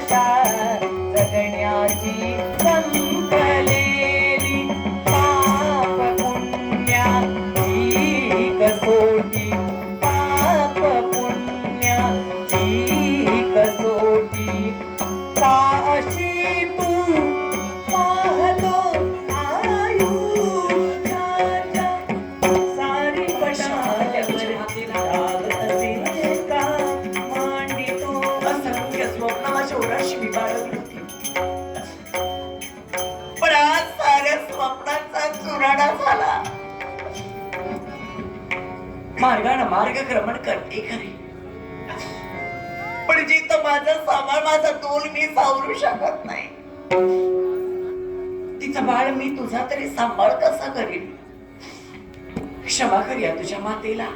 शान्तगण्याङ्कलेरि पाप पुण्या कसोटी पाप पुण्या त्री कसोटी मार्गानं मार्गक्रमण करते खरे. पण जिथं माझा सांभाळ माझा तोल मी सावरू शकत नाही तिचं बाळ मी तुझा तरी सांभाळ कसा करीन? क्षमा कर या तुझ्या मातेला.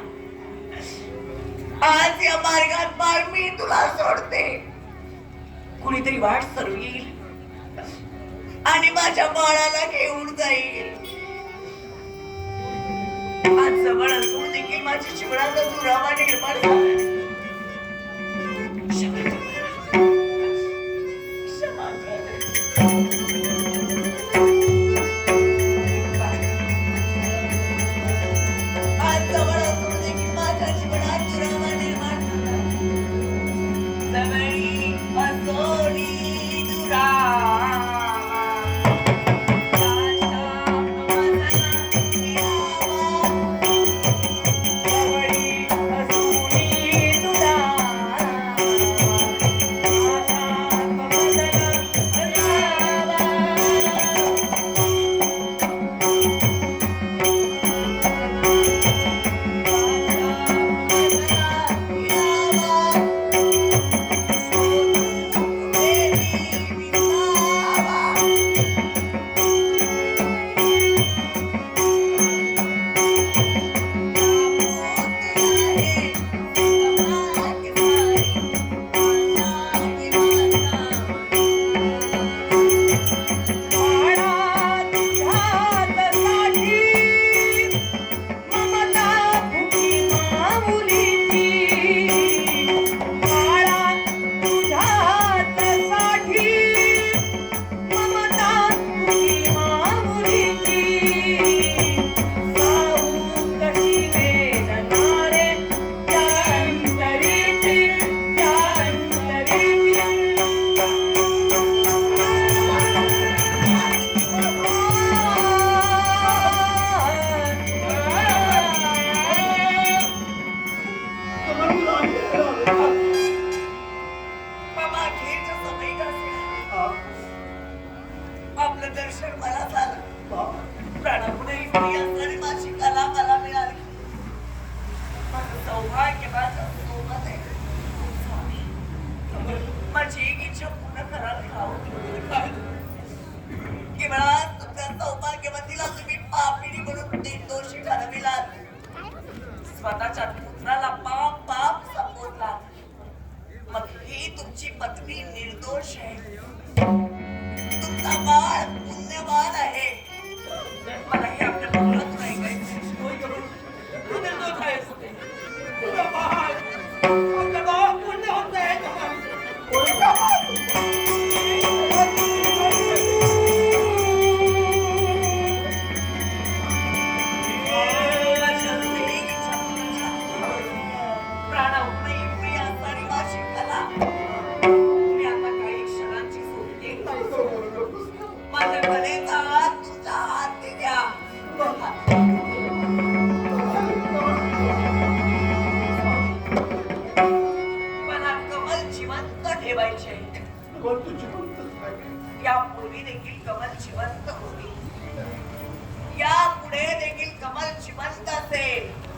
आज या मार्गात बाळ मी तुला सोडते. कुणीतरी वाट सरू येईल आणि माझ्या बाळाला घेऊन जाईल. असून देखील माझ्या जीवनाचा निर्माण झाला आपलं दर्शन मला झालं. प्राणापुढे असणारी माझी कला मला मिळाली. माझं सौभाग्य माझं सोबत आहे. माझी एक इच्छा पूर्ण करायला खाऊ केवळ तुमच्या सौभाग्यवतीला तुम्ही पापिणी म्हणून निर्दोषी ठरविलात स्वतःच्या यापूर्वी देखील कमल जिवंत होती या पुढे देखील कमल जिवंत असेल.